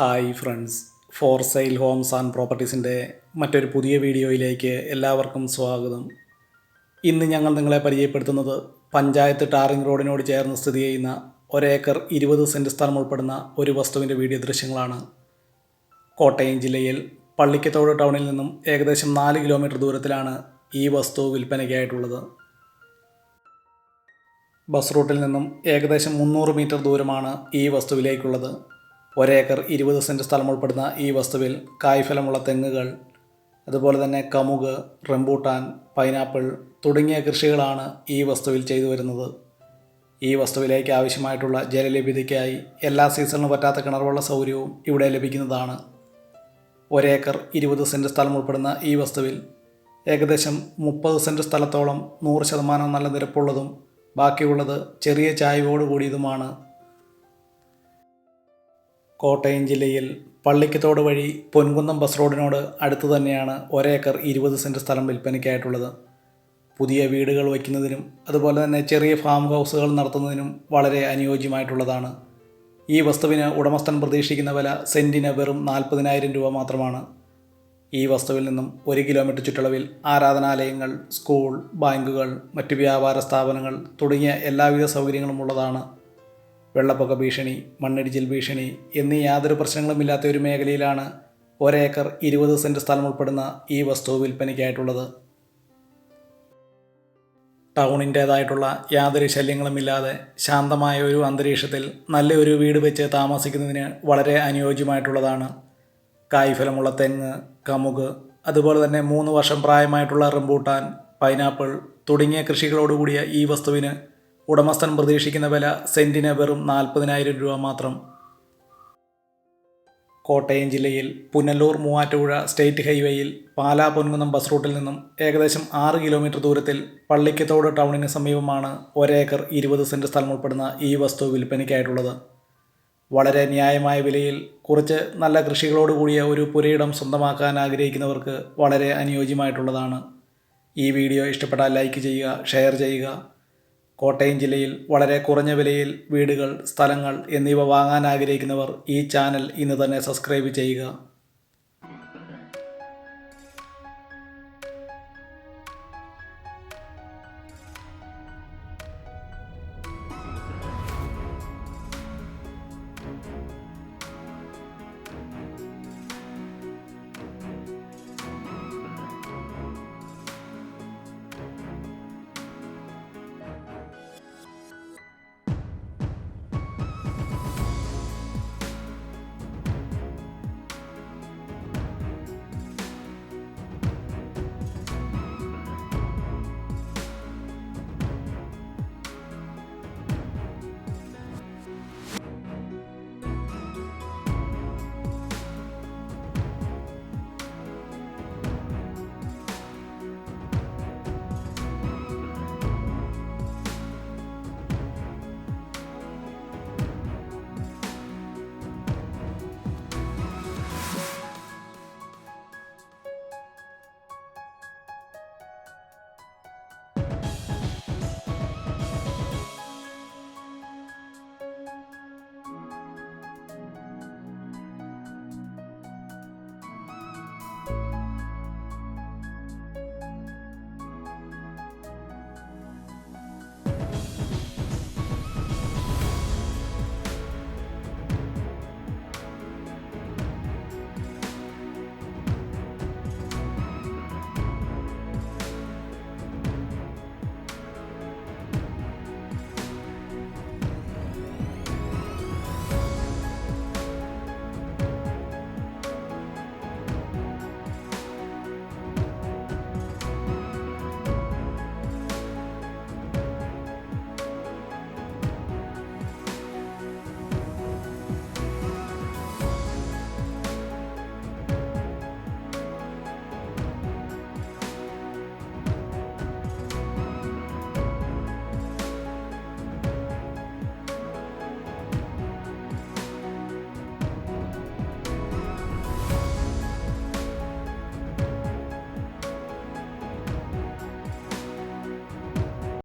Hi friends. For sale homes and പ്രോപ്പർട്ടീസിന്റെ മറ്റൊരു പുതിയ വീഡിയോയിലേക്ക് എല്ലാവർക്കും സ്വാഗതം. ഇന്ന് ഞങ്ങൾ നിങ്ങളെ പരിചയപ്പെടുത്തുന്നത് പഞ്ചായത്ത് ടാറിംഗ് റോഡിനോട് ചേർന്ന് സ്ഥിതി ചെയ്യുന്ന ഒരേക്കർ ഇരുപത് സെന്റ് സ്ഥലം ഉൾപ്പെടുന്ന ഒരു വസ്തുവിന്റെ വീഡിയോ ദൃശ്യങ്ങളാണ്. കോട്ടയം ജില്ലയിൽ പള്ളിക്കത്തോട് ടൗണിൽ നിന്നും ഏകദേശം നാല് കിലോമീറ്റർ ദൂരത്തിലാണ് ഈ വസ്തു വിൽപ്പനയ്ക്കായിട്ടുള്ളത്. ബസ് റൂട്ടിൽ നിന്നും ഏകദേശം മുന്നൂറ് മീറ്റർ ദൂരമാണ് ഈ വസ്തുവിലേക്കുള്ളത്. ഒരേക്കർ ഇരുപത് സെന്റ് സ്ഥലം ഉൾപ്പെടുന്ന ഈ വസ്തുവിൽ കായ്ഫലമുള്ള തെങ്ങുകൾ അതുപോലെ തന്നെ കമുക് റംബൂട്ടാൻ പൈനാപ്പിൾ തുടങ്ങിയ കൃഷികളാണ് ഈ വസ്തുവിൽ ചെയ്തു വരുന്നത്. ഈ വസ്തുവിലേക്ക് ആവശ്യമായിട്ടുള്ള ജലലഭ്യതയ്ക്കായി എല്ലാ സീസണിലും പറ്റാത്ത കിണർവെള്ള സൗകര്യവും ഇവിടെ ലഭിക്കുന്നതാണ്. ഒരേക്കർ ഇരുപത് സെന്റ് സ്ഥലം ഉൾപ്പെടുന്ന ഈ വസ്തുവിൽ ഏകദേശം മുപ്പത് സെന്റ് സ്ഥലത്തോളം നൂറ് ശതമാനം നല്ല നിരപ്പുള്ളതും ബാക്കിയുള്ളത് ചെറിയ ചായവോട് കൂടിയതുമാണ്. കോട്ടയം ജില്ലയിൽ പള്ളിക്കത്തോട് വഴി പൊൻകുന്നം ബസ് റോഡിനോട് അടുത്ത് തന്നെയാണ് ഒരേക്കർ ഇരുപത് സെന്റ് സ്ഥലം വിൽപ്പനയ്ക്കായിട്ടുള്ളത്. പുതിയ വീടുകൾ വയ്ക്കുന്നതിനും അതുപോലെ തന്നെ ചെറിയ ഫാം ഹൗസുകൾ നടത്തുന്നതിനും വളരെ അനുയോജ്യമായിട്ടുള്ളതാണ്. ഈ വസ്തുവിന് ഉടമസ്ഥൻ പ്രതീക്ഷിക്കുന്ന വില സെന്റിന് വെറും നാൽപ്പതിനായിരം രൂപ മാത്രമാണ്. ഈ വസ്തുവിൽ നിന്നും ഒരു കിലോമീറ്റർ ചുറ്റളവിൽ ആരാധനാലയങ്ങൾ സ്കൂൾ ബാങ്കുകൾ മറ്റ് വ്യാപാര സ്ഥാപനങ്ങൾ തുടങ്ങിയ എല്ലാവിധ സൗകര്യങ്ങളും ഉള്ളതാണ് വെള്ളപ്പൊക്ക ഭീഷണി മണ്ണിടിച്ചിൽ ഭീഷണി എന്നീ യാതൊരു പ്രശ്നങ്ങളുമില്ലാത്ത ഒരു മേഖലയിലാണ് ഒരേക്കർ ഇരുപത് സെന്റ് സ്ഥലം ഉൾപ്പെടുന്ന ഈ വസ്തു വിൽപ്പനയ്ക്കായിട്ടുള്ളത്. ടൗണിന്റേതായിട്ടുള്ള യാതൊരു ശല്യങ്ങളുമില്ലാതെ ശാന്തമായ ഒരു അന്തരീക്ഷത്തിൽ നല്ലൊരു വീട് വെച്ച് താമസിക്കുന്നതിന് വളരെ അനുയോജ്യമായിട്ടുള്ളതാണ്. കായ്ഫലമുള്ള തെങ്ങ് കമുക് അതുപോലെ തന്നെ മൂന്ന് വർഷം പ്രായമായിട്ടുള്ള റംബൂട്ടാൻ പൈനാപ്പിൾ തുടങ്ങിയ കൃഷികളോടുകൂടിയ ഈ വസ്തുവിന് ഉടമസ്ഥൻ പ്രതീക്ഷിക്കുന്ന വില സെന്റിന് വെറും നാൽപ്പതിനായിരം രൂപ മാത്രം. കോട്ടയം ജില്ലയിൽ പുനലൂർ മൂവാറ്റുപുഴ സ്റ്റേറ്റ് ഹൈവേയിൽ പാലാ പൊൻകുന്നം ബസ് റൂട്ടിൽ നിന്നും ഏകദേശം ആറ് കിലോമീറ്റർ ദൂരത്തിൽ പള്ളിക്കത്തോട് ടൗണിന് സമീപമാണ് ഒരേക്കർ ഇരുപത് സെന്റ് സ്ഥലം ഉൾപ്പെടുന്ന ഈ വസ്തു വിൽപ്പനയ്ക്കായിട്ടുള്ളത്. വളരെ ന്യായമായ വിലയിൽ കുറച്ച് നല്ല കൃഷികളോട് കൂടിയ ഒരു പുരയിടം സ്വന്തമാക്കാൻ ആഗ്രഹിക്കുന്നവർക്ക് വളരെ അനുയോജ്യമായിട്ടുള്ളതാണ്. ഈ വീഡിയോ ഇഷ്ടപ്പെട്ടാൽ ലൈക്ക് ചെയ്യുക ഷെയർ ചെയ്യുക കോട്ടയം ജില്ലയിൽ വളരെ കുറഞ്ഞ വിലയിൽ വീടുകൾ സ്ഥലങ്ങൾ എന്നിവ വാങ്ങാൻ ആഗ്രഹിക്കുന്നവർ ഈ ചാനൽ ഇന്ന് തന്നെ സബ്സ്ക്രൈബ് ചെയ്യുക.